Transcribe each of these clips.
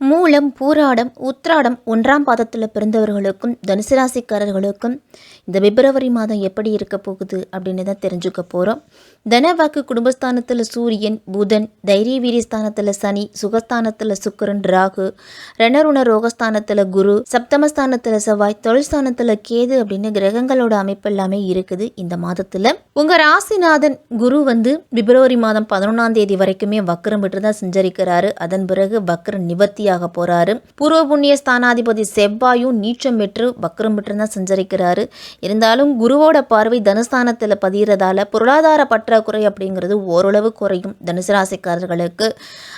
மூலம் பூராடம் உத்ராடம் ஒன்றாம் பாதத்தில் பிறந்தவர்களுக்கும் தனுசு ராசிக்காரர்களுக்கும் இந்த பிப்ரவரி மாதம் எப்படி இருக்க போகுது அப்படின்னு தான் தெரிஞ்சுக்க போகிறோம் தனவாக்கு குடும்பஸ்தானத்தில் சூரியன் புதன் தைரிய வீரியஸ்தானத்தில் சனி சுகஸ்தானத்தில் சுக்கரன் ராகு ரணருண ரோகஸ்தானத்தில் குரு சப்தமஸ்தானத்தில் செவ்வாய் தொழில்ஸ்தானத்தில் கேது அப்படின்னு கிரகங்களோட அமைப்பு எல்லாமே இருக்குது இந்த மாதத்தில். உங்கள் ராசிநாதன் குரு வந்து பிப்ரவரி மாதம் பதினொன்றாம் தேதி வரைக்குமே வக்கரம் விட்டு தான் செஞ்சரிக்கிறாரு. அதன் பிறகு வக்கரம் நிவர்த்தியாக போகிறாரு பூர்வ புண்ணிய ஸ்தானாதிபதி செவ்வாயும் நீச்சம் பெற்று வக்கரம் பெற்று தான் சஞ்சரிக்கிறாரு. இருந்தாலும் குருவோட பார்வை தனுஸ்தானத்தில் பதிகிறதால பொருளாதார பற்றாக்குறை அப்படிங்கிறது ஓரளவு குறையும் தனுசு ராசிக்காரர்களுக்கு.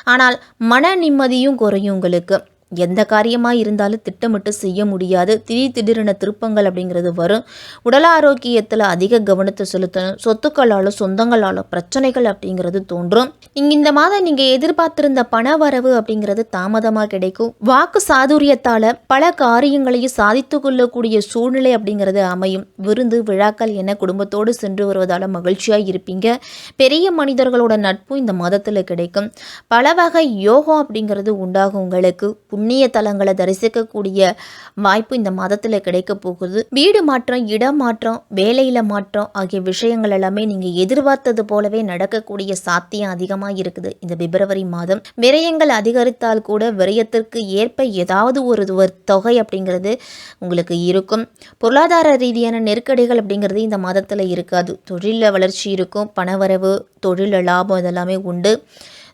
ஆனால் மன நிம்மதியும் குறையும் உங்களுக்கு. எந்த காரியமாக இருந்தாலும் திட்டமிட்டு செய்ய முடியாது. திடீர் திடீரென திருப்பங்கள் அப்படிங்கிறது வரும். உடல் ஆரோக்கியத்தில் அதிக கவனத்தை செலுத்தணும். சொத்துக்களாலோ சொந்தங்களாலோ பிரச்சனைகள் அப்படிங்கிறது தோன்றும். நீங்கள் இந்த மாதம் நீங்கள் எதிர்பார்த்திருந்த பண வரவு அப்படிங்கிறது தாமதமாக கிடைக்கும். வாக்கு சாதுரியத்தால் பல காரியங்களையும் சாதித்து கொள்ளக்கூடிய சூழ்நிலை அப்படிங்கிறது அமையும். விருந்து விழாக்கள் என குடும்பத்தோடு சென்று வருவதால் மகிழ்ச்சியாக இருப்பீங்க. பெரிய மனிதர்களோட நட்பும் இந்த மாதத்தில் கிடைக்கும். பல வகை யோகம் அப்படிங்கிறது உண்டாகும் உங்களுக்கு. புண்ணிய தலங்களை தரிசிக்கக்கூடிய வாய்ப்பு இந்த மாதத்தில் கிடைக்க போகுது. வீடு மாற்றம் இடம் மாற்றம் வேலையில் மாற்றம் ஆகிய விஷயங்கள் எல்லாமே நீங்கள் எதிர்பார்த்தது போலவே நடக்கக்கூடிய சாத்தியம் அதிகமாக இருக்குது இந்த பிப்ரவரி மாதம். விரயங்கள் அதிகரித்தால் கூட விரயத்திற்கு ஏற்ப ஏதாவது ஒரு தொகை அப்படிங்கிறது உங்களுக்கு இருக்கும். பொருளாதார ரீதியான நெருக்கடிகள் அப்படிங்கிறது இந்த மாதத்தில் இருக்காது. தொழிலில் வளர்ச்சி இருக்கும் பணவரவு தொழில் லாபம் இதெல்லாமே உண்டு.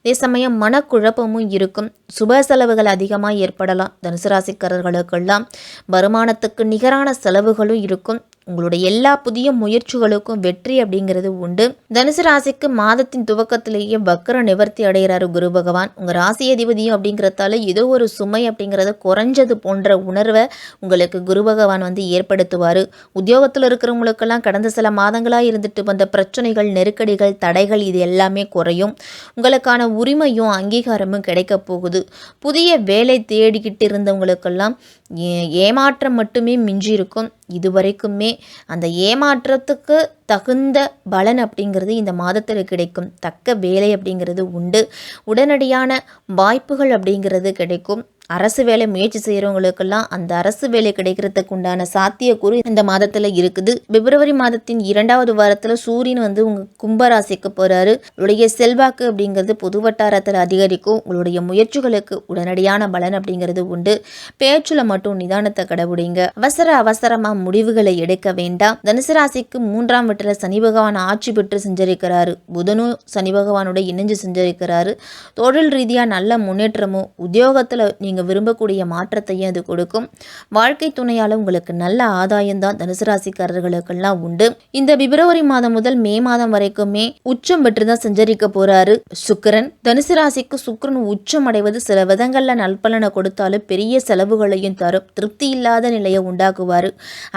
அதே சமயம் மனக்குழப்பமும் இருக்கும். சுப செலவுகள் அதிகமாக ஏற்படலாம். தனுசு ராசிக்காரர்களுக்கெல்லாம் வருமானத்துக்கு நிகரான செலவுகளும் இருக்கும். உங்களுடைய எல்லா புதிய முயற்சிகளுக்கும் வெற்றி அப்படிங்கிறது உண்டு. தனுசு ராசிக்கு மாதத்தின் துவக்கத்திலேயே வக்கர நிவர்த்தி அடைகிறாரு குரு பகவான். உங்கள் ராசி அதிபதியும் அப்படிங்கிறதால ஏதோ ஒரு சுமை அப்படிங்கிறத குறைஞ்சது போன்ற உணர்வை உங்களுக்கு குரு பகவான் வந்து ஏற்படுத்துவார். உத்தியோகத்தில் இருக்கிறவங்களுக்கெல்லாம் கடந்த சில மாதங்களாக இருந்துட்டு வந்த பிரச்சனைகள் நெருக்கடிகள் தடைகள் இது எல்லாமே குறையும். உங்களுக்கான உரிமையும் அங்கீகாரமும் கிடைக்க போகுது. புதிய வேலை தேடிக்கிட்டு இருந்தவங்களுக்கெல்லாம் ஏமாற்றம் மட்டுமே மிஞ்சியிருக்கும். இது இதுவரைக்குமே அந்த ஏமாற்றத்துக்கு தகுந்த பலன் அப்படிங்கிறது இந்த மாதத்தில் கிடைக்கும். தக்க வேலை அப்படிங்கிறது உண்டு. உடனடியான வாய்ப்புகள் அப்படிங்கிறது கிடைக்கும். அரசு வேலை முயற்சி செய்கிறவங்களுக்கெல்லாம் அந்த அரசு வேலை கிடைக்கிறதுக்கு உண்டான சாத்தியக்கூறு இந்த மாதத்தில் இருக்குது. பிப்ரவரி மாதத்தின் இரண்டாவது வாரத்தில் சூரியன் வந்து உங்கள் கும்பராசிக்கு போகிறாரு உங்களுடைய செல்வாக்கு அப்படிங்கிறது பொது வட்டாரத்தில் அதிகரிக்கும். உங்களுடைய முயற்சிகளுக்கு உடனடியான பலன் அப்படிங்கிறது உண்டு. பேச்சில் மட்டும் நிதானத்தை கடைபிடிங்க. அவசர அவசரமாக முடிவுகளை எடுக்க வேண்டாம். தனுசு ராசிக்கு மூன்றாம் வீட்டில் சனி பகவான் ஆட்சி பெற்று செஞ்சிருக்கிறாரு. புதனும் சனி பகவானோட இணைஞ்சு செஞ்சிருக்கிறாரு. தொழில் ரீதியாக நல்ல முன்னேற்றமும் உத்தியோகத்தில் நீங்கள் நீங்கள் விரும்பக்கூடிய மாற்றத்தையும் அது கொடுக்கும். வாழ்க்கை துணையால் உங்களுக்கு நல்ல ஆதாயம் தான் தனுசு ராசிக்காரர்களுக்கெல்லாம் உண்டு. இந்த பிப்ரவரி மாதம் முதல் மே மாதம் வரைக்குமே உச்சம் பெற்று தான் சஞ்சரிக்க போறாரு சுக்கரன். தனுசு ராசிக்கு சுக்கரன் உச்சம் அடைவது சில விதங்களில் நல்பலனை கொடுத்தாலும் பெரிய செலவுகளையும் தரும். திருப்தி இல்லாத நிலையை உண்டாக்குவார்.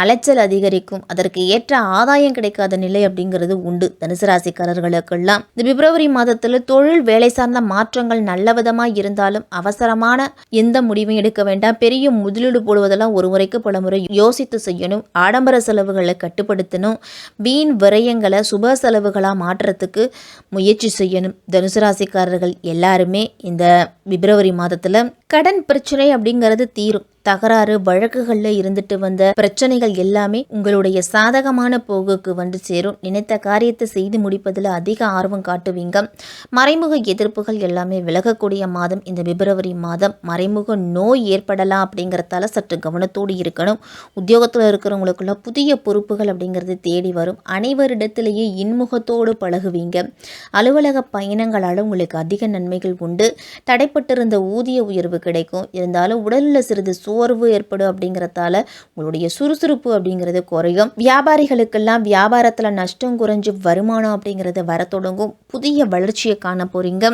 அலைச்சல் அதிகரிக்கும். அதற்கு ஏற்ற ஆதாயம் கிடைக்காத நிலை அப்படிங்கிறது உண்டு தனுசு ராசிக்காரர்களுக்கெல்லாம். இந்த பிப்ரவரி மாதத்தில் தொழில் வேலை சார்ந்த மாற்றங்கள் நல்ல விதமாக இருந்தாலும் அவசரமான எந்த முடிவும் எடுக்க வேண்டாம். பெரிய முதலீடு போடுவதெல்லாம் ஒரு முறைக்கு பல முறை யோசித்து செய்யணும். ஆடம்பர செலவுகளை கட்டுப்படுத்தணும். வீண் விரயங்களை சுப செலவுகளாக மாற்றுறதுக்கு முயற்சி செய்யணும். தனுசு ராசிக்காரர்கள் எல்லாருமே இந்த பிப்ரவரி மாதத்தில் கடன் பிரச்சனை அப்படிங்கிறது தீரும். தகராறு வழக்குகளில் இருந்துட்டு வந்த பிரச்சனைகள் எல்லாமே உங்களுடைய சாதகமான போகுக்கு வந்து சேரும். நினைத்த காரியத்தை செய்து முடிப்பதில் அதிக ஆர்வம் காட்டுவீங்க. மறைமுக எதிர்ப்புகள் எல்லாமே விலகக்கூடிய மாதம். இந்த பிப்ரவரி மாதம் மறைமுக நோய் ஏற்படலாம் அப்படிங்கிறதால சற்று கவனத்தோடு இருக்கணும். உத்தியோகத்தில் இருக்கிறவங்களுக்குள்ள புதிய பொறுப்புகள் அப்படிங்கிறது தேடி வரும். அனைவரிடத்திலேயே இன்முகத்தோடு பழகுவீங்க. அலுவலக பயணங்களால் உங்களுக்கு அதிக நன்மைகள் உண்டு. தடைப்பட்டிருந்த ஊதிய உயர்வு கிடைக்கும். இருந்தாலும் உடலில் சிறிது சோர்வு ஏற்படும் அப்படிங்கிறதால உங்களுடைய சுறுசுறுப்பு அப்படிங்கிறது குறையும். வியாபாரிகளுக்கெல்லாம் வியாபாரத்தில் நஷ்டம் குறைஞ்சு வருமானம் அப்படிங்கிறது வர தொடங்கும் புதிய வளர்ச்சியை காண போறீங்க.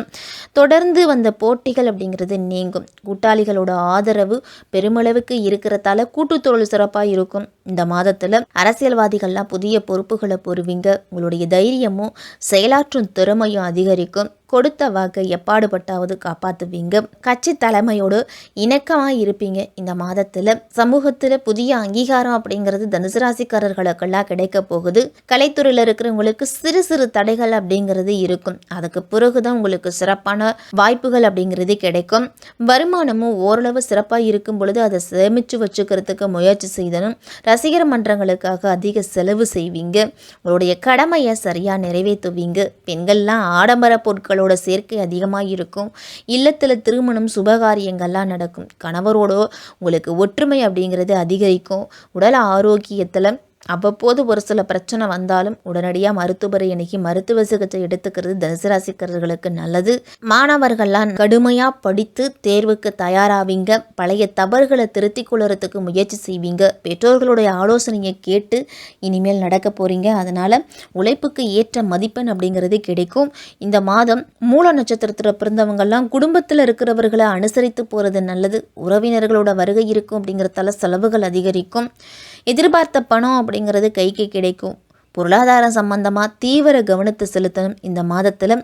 தொடர்ந்து வந்த போட்டிகள் அப்படிங்கிறது நீங்கும். கூட்டாளிகளோட ஆதரவு பெருமளவுக்கு இருக்கிறதால கூட்டுத்தொழில் சிறப்பாக இருக்கும். இந்த மாதத்தில் அரசியல்வாதிகள்லாம் புதிய பொறுப்புகளை பொறுவீங்க. உங்களுடைய தைரியமும் செயலாற்றும் திறமையும் அதிகரிக்கும். கொடுத்த வாக்கை எப்பாடுபட்டாவது காப்பாற்றுவீங்க கட்சி தலைமையோடு இணக்கமாக இருப்பீங்க. இந்த மாதத்தில் சமூகத்தில் புதிய அங்கீகாரம் அப்படிங்கிறது தனுசு ராசிக்காரர்களுக்கெல்லாம் கிடைக்க போகுது. கலைத்துறையில் இருக்கிறவங்களுக்கு சிறு சிறு தடைகள் அப்படிங்கிறது இருக்கும். அதுக்கு பிறகுதான் உங்களுக்கு சிறப்பான வாய்ப்புகள் அப்படிங்கிறது கிடைக்கும். வருமானமும் ஓரளவு சிறப்பாக இருக்கும் பொழுது அதை சேமித்து வச்சுக்கிறதுக்கு முயற்சி செய்தனும். ரசிகர் மன்றங்களுக்காக அதிக செலவு செய்வீங்க. உங்களுடைய கடமையை சரியாக நிறைவேற்றுவீங்க. பெண்கள்லாம் ஆடம்பர பொருட்களோட சேர்க்கை அதிகமாக இருக்கும். இல்லத்தில் திருமணம் சுபகாரியங்கள்லாம் நடக்கும். கணவரோட உங்களுக்கு ஒற்றுமை அப்படிங்கிறது அதிகரிக்கும். உடல் ஆரோக்கியத்தில் அவ்வப்போது ஒரு சில பிரச்சனை வந்தாலும் உடனடியாக மருத்துவரை அணுகி மருத்துவ சிகிச்சை எடுத்துக்கிறது தனுசு ராசிக்காரர்களுக்கு நல்லது. மாணவர்கள்லாம் கடுமையாக படித்து தேர்வுக்கு தயாராவீங்க. பழைய தவறுகளை திருத்திக் கொள்றதுக்கு முயற்சி செய்வீங்க. பெற்றோர்களுடைய ஆலோசனையை கேட்டு இனிமேல் நடக்க போகிறீங்க அதனால் உழைப்புக்கு ஏற்ற மதிப்பெண் அப்படிங்கிறது கிடைக்கும். இந்த மாதம் மூல நட்சத்திரத்தில் பிறந்தவங்கள்லாம் குடும்பத்தில் இருக்கிறவர்களை அனுசரித்து போகிறது நல்லது. உறவினர்களோட வருகை இருக்கும் அப்படிங்கிறதால செலவுகள் அதிகரிக்கும். எதிர்பார்த்த பணம் அப்படிங்கிறது கைக்கு கிடைக்கும். பொருளாதார சம்பந்தமாக தீவிர கவனத்தை செலுத்தணும் இந்த மாதத்தில்.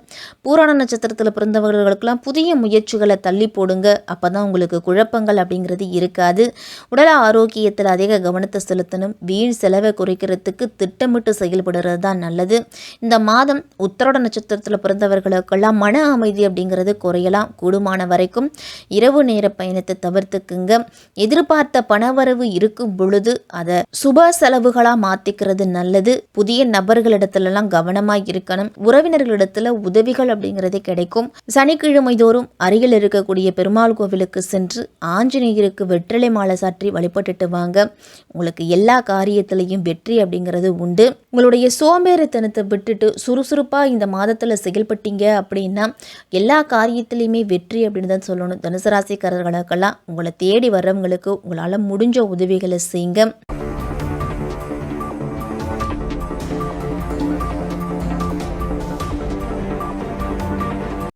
பூரண நட்சத்திரத்தில் பிறந்தவர்களுக்கெல்லாம் புதிய முயற்சிகளை தள்ளி போடுங்க. அப்போ தான் உங்களுக்கு குழப்பங்கள் அப்படிங்கிறது இருக்காது. உடல் ஆரோக்கியத்தில் அதிக கவனத்தை செலுத்தணும். வீண் செலவை குறைக்கிறதுக்கு திட்டமிட்டு செயல்படுறது தான் நல்லது. இந்த மாதம் உத்தரோட நட்சத்திரத்தில் பிறந்தவர்களுக்கெல்லாம் மன அமைதி அப்படிங்கிறது குறையலாம். கூடுமான வரைக்கும் இரவு நேர பயணத்தை தவிர்த்துக்குங்க. எதிர்பார்த்த பணவரவு இருக்கும் பொழுது அதை சுப செலவுகளாக மாற்றிக்கிறது நல்லது. புதிய நபர்களிடத்துலலாம் கவனமாக இருக்கணும். உறவினர்களிடத்துல உதவிகள் அப்படிங்கிறது கிடைக்கும். சனிக்கிழமை தோறும் அருகில் இருக்கக்கூடிய பெருமாள் கோவிலுக்கு சென்று ஆஞ்சநேயருக்கு வெற்றிலை மாலை சாற்றி வழிபட்டுட்டு வாங்க. உங்களுக்கு எல்லா காரியத்திலையும் வெற்றி அப்படிங்கிறது உண்டு. உங்களுடைய சோம்பேறித்தனத்தை விட்டுட்டு சுறுசுறுப்பாக இந்த மாதத்தில் செயல்பட்டீங்க அப்படின்னா எல்லா காரியத்திலையுமே வெற்றி அப்படின்னு தான் சொல்லணும். தனுசு ராசிக்காரர்களுக்கெல்லாம் உங்களை தேடி வர்றவங்களுக்கு உங்களால் முடிஞ்ச உதவிகளை செய்யுங்க.